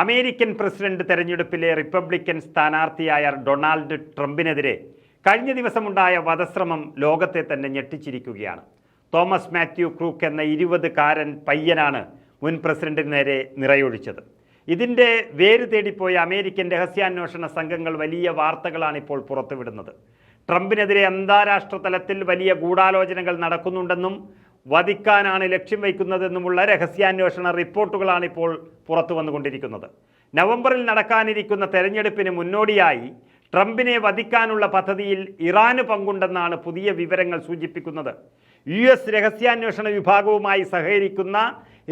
American president തെരഞ്ഞെടുപ്പിലെ Republican സ്ഥാനാർത്ഥിയായ Donald ട്രംപിനെതിരെ കഴിഞ്ഞ ദിവസമുണ്ടായ വധശ്രമം ലോകത്തെ തന്നെ ഞെട്ടിച്ചിരിക്കുകയാണ്. തോമസ് മാത്യു ക്രൂക്ക് എന്ന ഇരുപതുകാരൻ പയ്യനാണ് മുൻ പ്രസിഡന്റിന് നേരെ നിറയൊഴിച്ചത്. ഇതിന്റെ വേര് തേടിപ്പോയ അമേരിക്കൻ രഹസ്യാന്വേഷണ സംഘങ്ങൾ വലിയ വാർത്തകളാണ് ഇപ്പോൾ പുറത്തുവിടുന്നത്. ട്രംപിനെതിരെ അന്താരാഷ്ട്ര തലത്തിൽ വലിയ ഗൂഢാലോചനകൾ നടക്കുന്നുണ്ടെന്നും വധിക്കാനാണ് ലക്ഷ്യം വയ്ക്കുന്നതെന്നുമുള്ള രഹസ്യാന്വേഷണ റിപ്പോർട്ടുകളാണ് ഇപ്പോൾ പുറത്തു വന്നുകൊണ്ടിരിക്കുന്നത്. നവംബറിൽ നടക്കാനിരിക്കുന്ന തെരഞ്ഞെടുപ്പിന് മുന്നോടിയായി ട്രംപിനെ വധിക്കാനുള്ള പദ്ധതിയിൽ ഇറാന് പങ്കുണ്ടെന്നാണ് പുതിയ വിവരങ്ങൾ സൂചിപ്പിക്കുന്നത്. യു എസ് രഹസ്യാന്വേഷണ വിഭാഗവുമായി സഹകരിക്കുന്ന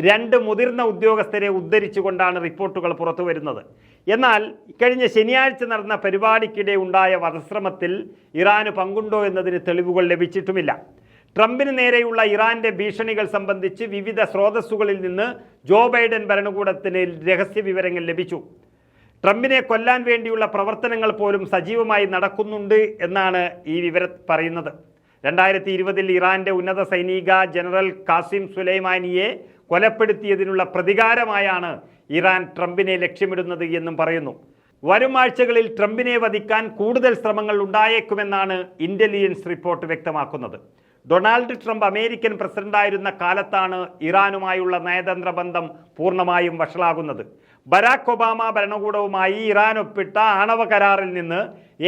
രണ്ട് മുതിർന്ന ഉദ്യോഗസ്ഥരെ ഉദ്ധരിച്ചുകൊണ്ടാണ് റിപ്പോർട്ടുകൾ പുറത്തു വരുന്നത്. എന്നാൽ കഴിഞ്ഞ ശനിയാഴ്ച നടന്ന പരിപാടിക്കിടെ ഉണ്ടായ വധശ്രമത്തിൽ ഇറാന് പങ്കുണ്ടോ എന്നതിന് തെളിവുകൾ ലഭിച്ചിട്ടുമില്ല. ട്രംപിന് നേരെയുള്ള ഇറാന്റെ ഭീഷണികൾ സംബന്ധിച്ച് വിവിധ സ്രോതസ്സുകളിൽ നിന്ന് ജോ ബൈഡൻ ഭരണകൂടത്തിന് രഹസ്യ വിവരങ്ങൾ ലഭിച്ചു. ട്രംപിനെ കൊല്ലാൻ വേണ്ടിയുള്ള പ്രവർത്തനങ്ങൾ പോലും സജീവമായി നടക്കുന്നുണ്ട് എന്നാണ് ഈ വിവരം പറയുന്നത്. രണ്ടായിരത്തി ഇരുപതിൽ ഇറാന്റെ ഉന്നത സൈനിക ജനറൽ കാസിം സുലൈമാനിയെ കൊലപ്പെടുത്തിയതിനുള്ള പ്രതികാരമായാണ് ഇറാൻ ട്രംപിനെ ലക്ഷ്യമിടുന്നത് എന്നും പറയുന്നു. വരും ആഴ്ചകളിൽ ട്രംപിനെ വധിക്കാൻ കൂടുതൽ ശ്രമങ്ങൾ ഉണ്ടായേക്കുമെന്നാണ് ഇന്റലിജൻസ് റിപ്പോർട്ട് വ്യക്തമാക്കുന്നത്. ഡൊണാൾഡ് ട്രംപ് അമേരിക്കൻ പ്രസിഡന്റായിരുന്ന കാലത്താണ് ഇറാനുമായുള്ള നയതന്ത്ര ബന്ധം പൂർണമായും വഷളാകുന്നത്. ബരാക് ഒബാമ ഭരണകൂടവുമായി ഇറാൻ ഒപ്പിട്ട ആണവ കരാറിൽ നിന്ന്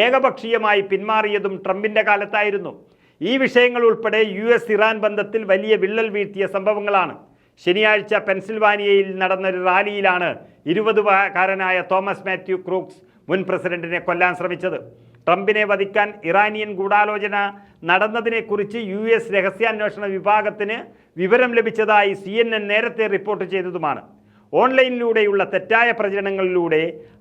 ഏകപക്ഷീയമായി പിന്മാറിയതും ട്രംപിന്റെ കാലത്തായിരുന്നു. ഈ വിഷയങ്ങൾ ഉൾപ്പെടെ യു എസ് ഇറാൻ ബന്ധത്തിൽ വലിയ വിള്ളൽ വീഴ്ത്തിയ സംഭവങ്ങളാണ്. ശനിയാഴ്ച പെൻസിൽവാനിയയിൽ നടന്നൊരു റാലിയിലാണ് ഇരുപതുകാരനായ തോമസ് മാത്യു ക്രൂക്സ് മുൻ പ്രസിഡന്റിനെ കൊല്ലാൻ ശ്രമിച്ചത്. ട്രംപിനെ വധിക്കാൻ ഇറാനിയൻ ഗൂഢാലോചന നടന്നതിനെക്കുറിച്ച് യു എസ് രഹസ്യാന്വേഷണ വിഭാഗത്തിന് വിവരം ലഭിച്ചതായി സി എൻ എൻ നേരത്തെ റിപ്പോർട്ട് ചെയ്തതുമാണ്. ഓൺലൈനിലൂടെയുള്ള തെറ്റായ പ്രചരണങ്ങളിലൂടെ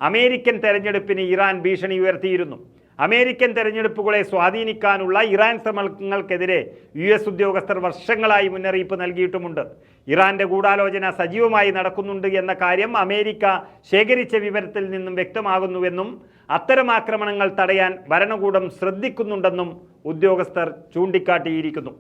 അമേരിക്കൻ തെരഞ്ഞെടുപ്പിന് ഇറാൻ ഭീഷണി ഉയർത്തിയിരുന്നു. അമേരിക്കൻ തെരഞ്ഞെടുപ്പുകളെ സ്വാധീനിക്കാനുള്ള ഇറാൻ ശ്രമങ്ങൾക്കെതിരെ യു എസ് ഉദ്യോഗസ്ഥർ വർഷങ്ങളായി മുന്നറിയിപ്പ് നൽകിയിട്ടുമുണ്ട്. ഇറാന്റെ ഗൂഢാലോചന സജീവമായി നടക്കുന്നുണ്ട് എന്ന കാര്യം അമേരിക്ക ശേഖരിച്ച വിവരത്തിൽ നിന്നും വ്യക്തമാകുന്നുവെന്നും അത്തരം ആക്രമണങ്ങൾ തടയാൻ ഭരണകൂടം ശ്രദ്ധിക്കുന്നുണ്ടെന്നും ഉദ്യോഗസ്ഥർ ചൂണ്ടിക്കാട്ടിയിരിക്കുന്നു.